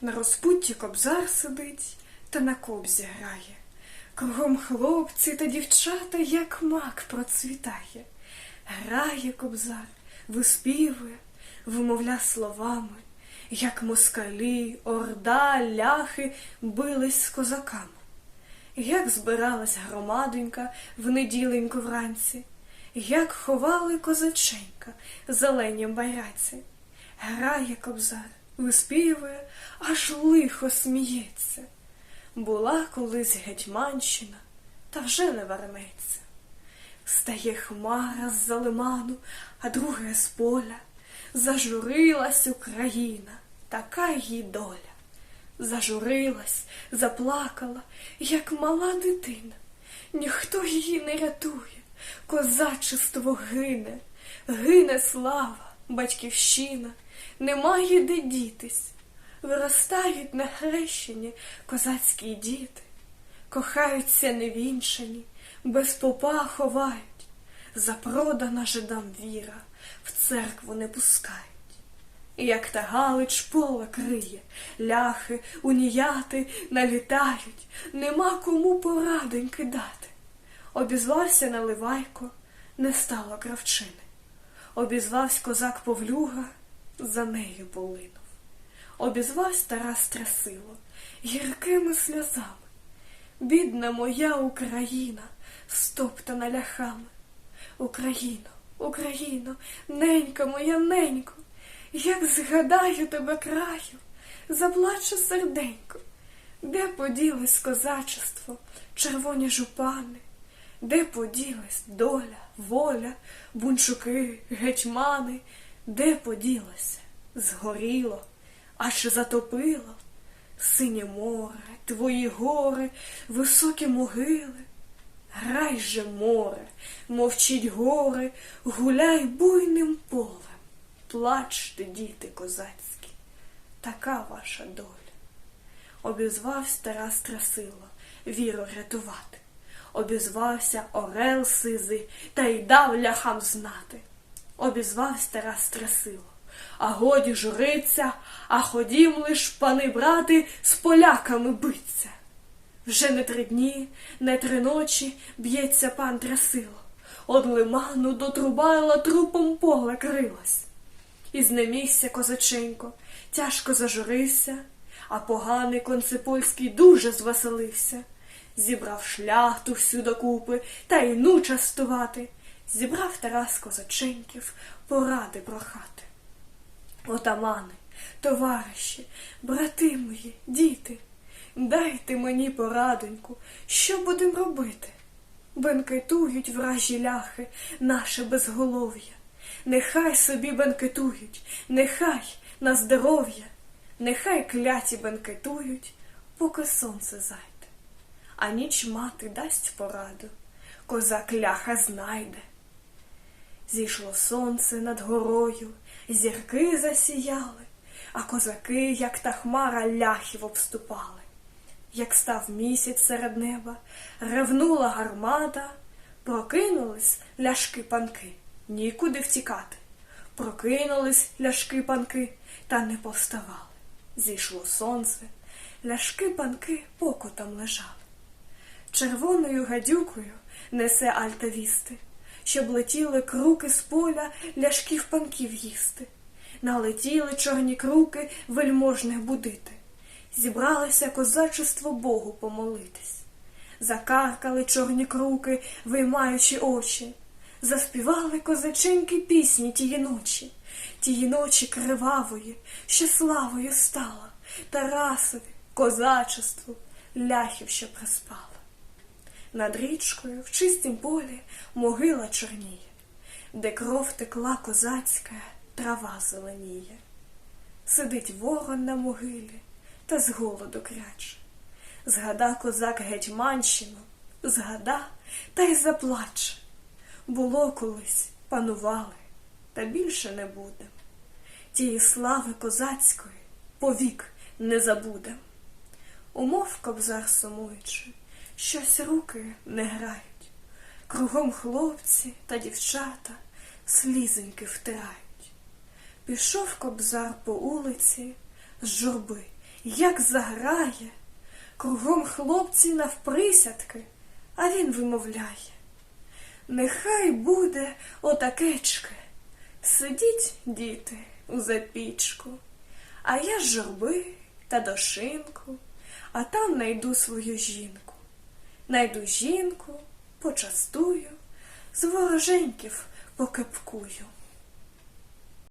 На розпутті кобзар сидить та на кобзі грає. Кругом хлопці та дівчата, як мак процвітає. Грає кобзар, виспівує, вимовля словами, як москалі, орда, ляхи бились з козаками. Як збиралась громадонька в неділеньку вранці, як ховали козаченька зелені байраці. Грає кобзар, виспівує, аж лихо сміється. Була колись гетьманщина, та вже не вернеться. Стає хмара з-за лиману, а друге з поля. Зажурилась Україна, така її доля. Зажурилась, заплакала, як мала дитина. Ніхто її не рятує, козачество гине, гине слава, батьківщина, немає де дітись. Виростають на хрещені козацькі діти, кохаються невінчані, без попа ховають, запродана жидам віра, в церкву не пускають. Як та галич пола криє, ляхи, уніяти налітають, нема кому порадоньки дати. Обізвався Наливайко, не стало кравчини. Обізвався козак Повлюга, за нею полинув. Обізвався Тарас Трясило гіркими сльозами. Бідна моя Україна, стоптана ляхами. Україно, Україно, ненька моя ненько, як згадаю тебе краю, заплаче серденько, де поділось козачество, червоні жупани, де поділась доля, воля, бунчуки, гетьмани, де поділося, згоріло, аж затопило синє море, твої гори, високі могили. Грай же море, мовчіть гори, гуляй буйним полем. Плачте, діти козацькі, така ваша доля. Обізвався Тарас Трасило, віру рятувати. Обізвався Орел сизий, та й дав ляхам знати. Обізвався Тарас Трасило, а годі журиться, а ходім лиш, пани брати, з поляками биться. Вже не три дні, не три ночі б'ється пан Трясило. Од лиману до Трубайла трупом поле крилось. І знемігся козаченько, тяжко зажурився, а поганий конципольський дуже звеселився. Зібрав шляхту всю докупи та й ну частувати. Зібрав Тарас козаченьків поради прохати. Отамани, товариші, брати мої, діти, дайте мені порадоньку, що будем робити? Бенкетують вражі ляхи, наше безголов'я. Нехай собі бенкетують, нехай на здоров'я, нехай кляті бенкетують, поки сонце зайде. А ніч мати дасть пораду, козак ляха знайде. Зійшло сонце над горою, зірки засіяли, а козаки, як та хмара, ляхів обступали. Як став місяць серед неба, ревнула гармата, прокинулись ляшки панки, нікуди втікати. Прокинулись ляшки панки, та не повставали. Зійшло сонце, ляшки панки покотом лежали. Червоною гадюкою несе альтавісти, щоб летіли круки з поля ляшків панків їсти. Налетіли чорні круки вельможних будити. Зібралося козачество Богу помолитись. Закаркали чорні круки, виймаючи очі. Заспівали козаченьки пісні тієї ночі, тієї ночі кривавої, що славою стала, Тарасові, козачеству, ляхів, що приспала. Над річкою в чистім полі могила чорніє, де кров текла козацька, трава зеленіє. Сидить ворон на могилі та з голоду кряче. Згада козак Гетьманщину, згада та й заплаче. Було колись, панували, та більше не буде. Тієї слави козацької повік не забудем. Умов кобзар сумуючи, щось руки не грають. Кругом хлопці та дівчата слізеньки втирають. Пішов кобзар по улиці з журби як заграє, кругом хлопці навприсядки, а він вимовляє. Нехай буде отакечки. Сидіть, діти, у запічку, а я з журби та до шинку, а там найду свою жінку. Найду жінку, почастую, з вороженьків покепкую.